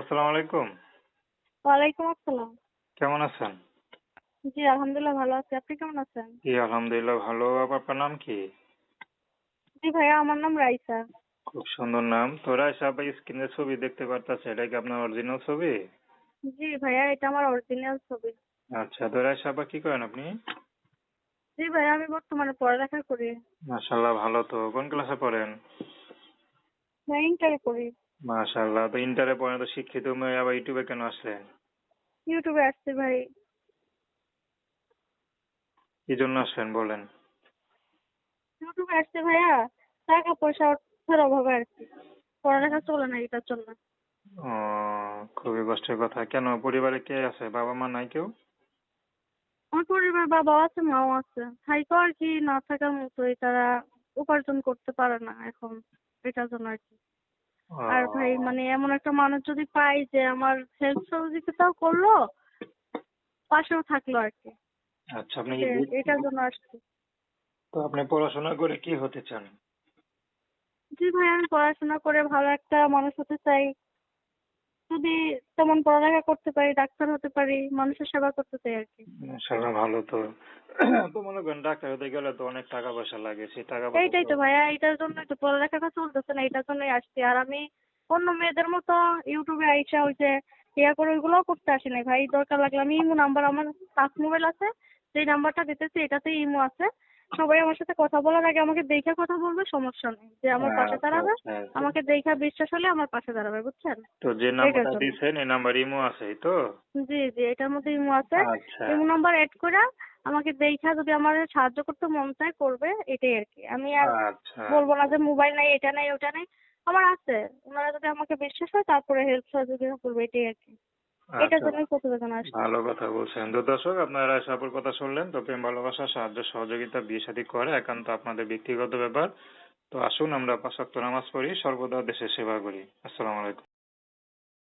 আসসালামু আলাইকুম। ওয়ালাইকুম আসসালাম। কেমন আছেন? জি আলহামদুলিল্লাহ ভালো আছি। আপনি কেমন আছেন? জি আলহামদুলিল্লাহ ভালো। আপনার নাম কি? জি ভাইয়া আমার নাম রাইসা। খুব সুন্দর নাম। তো রাইসা স্ক্রিনে ছবি দেখতে পারতেছে এটা কি আপনার অরিজিনাল ছবি? জি ভাইয়া এটা আমার অরিজিনাল ছবি। আচ্ছা তো রাইসা আপা কি করেন আপনি? জি ভাইয়া আমি বর্তমানে পড়ালেখা করি। ভালো তো। কোন ক্লাসে পড়েন? ভাই ইন্টারে করি মাশাল্লাহ তো ইন্টারে তো শিক্ষিত মেয়ে আবার ইউটিউবে কেন আসলেন? ইউটিউবে আসছি ভাই। কি জন্য আসলেন বলেন? ইউটিউবে আসছি ভাইয়া টাকা পয়সা অর্থের অভাবে আর কি। পড়ালেখা চলে না এটার জন্য। ও খুবই কষ্টের কথা। কেন পরিবারে কে আছে? বাবা মা নাই কেউ? আমার পরিবার বাবা আছে মাও আছে। ভাইকেও আর কি না থাকার মতোই তারা উপার্জন করতে পারে না এখন এটার জন্য আর কি। আর ভাই মানে এমন একটা মানুষ যদি পাই যে আমার হেল্প সহযোগিতাও করল পাশেও থাকল আর কি। আচ্ছা আপনি এটার জন্য আসছি। তো আপনি পড়াশোনা করে কি হতে চান? জি ভাই আমি পড়াশোনা করে ভালো একটা মানুষ হতে চাই। যদি তেমন পড়ালেখা করতে পারি ডাক্তার হতে পারি মানুষের সেবা করতে চাই আর কি। মাশাআল্লাহ ভালো তো। তো মনে করেন ডাক্তার হতে গেলে তো অনেক টাকা পয়সা লাগে সেই টাকা পয়সা এইটাই তো ভাইয়া এইটার জন্য তো পড়ালেখাটা চলতেছে না এইটার জন্যই আসছি। আর আমি অন্য মেয়েদের মতো ইউটিউবে আইসা যে ইয়া করে ওইগুলোও করতে আসি নাই। ভাই দরকার লাগলে আমি ইমো নাম্বার আমার টাচ মোবাইল আছে যেই নাম্বারটা দিতেছি এটাতে ইমো আছে। সবাই আমার সাথে কথা বলার আগে আমাকে দেখে কথা বলবে সমস্যা নেই। যে আমার পাশে আচ্ছা, দাঁড়াবে আচ্ছা, আচ্ছা। আমাকে দেখা বিশ্বাস হলে আমার পাশে দাঁড়াবে বুঝছেন? তো যে নাম্বারটা। দিয়েছেন এই নাম্বার ইমো আছে তো? জি জি এটার মধ্যে ইমো আছে। ইমো নাম্বার অ্যাড করে আমাকে দেখা যদি আমার সাহায্য করতে মন চায় করবে এটাই আর কি। আমি আর বলব না যে মোবাইল নাই এটা নাই ওটা নাই। আমার আছে। ওনারা যদি আমাকে বিশ্বাস হয় তারপরে হেল্প সহযোগিতা করবে এটাই আর কি। এটার জন্যই প্রতিবেদন ভালো কথা বলছেন। তো দর্শক, আপনারা সাপুর কথা শুনলেন, তো প্রেম, ভালোবাসা, সাহায্য, সহযোগিতা, বিয়ে শাদী করে একান্ত আপনাদের ব্যক্তিগত ব্যাপার। তো আসুন আমরা পাঁচ নামাজ পড়ি, সর্বদা দেশের সেবা করি। আসসালামু আলাইকুম।